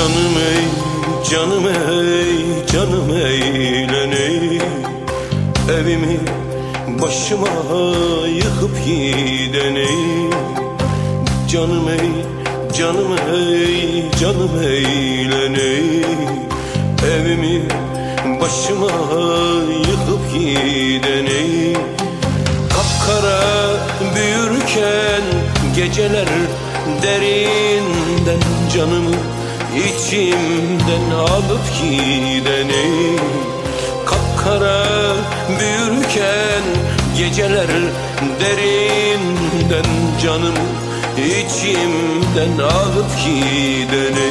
Canım ey, canım ey, canım eğleney. Evimi başıma yıkıp gideney Canım ey, canım ey, canım eğleney. Evimi başıma yıkıp gideney Kapkara büyürken geceler derinden canımı içimden alıp gideni Kapkara büyürken geceler derinden canımı içimden alıp gideni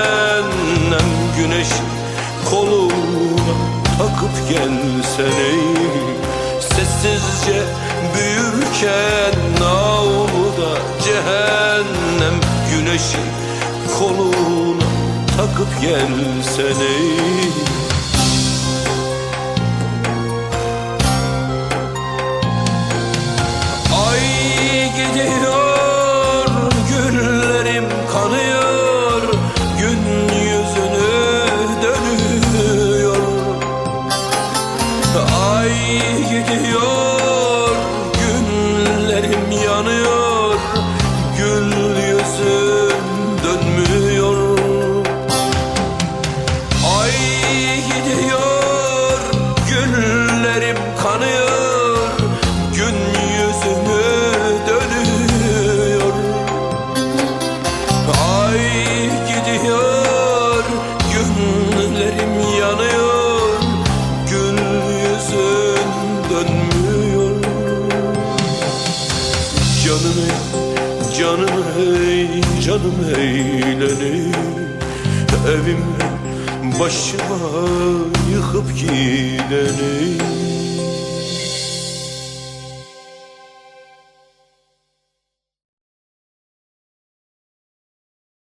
koluna takıp gelsene Sessizce büyürken avluda cehennem güneşi koluna takıp gelsene Ay gidiyor, günlerim yanıyor, Canım ey, canım ey, canım eğlenir Evimi başıma yıkıp gideni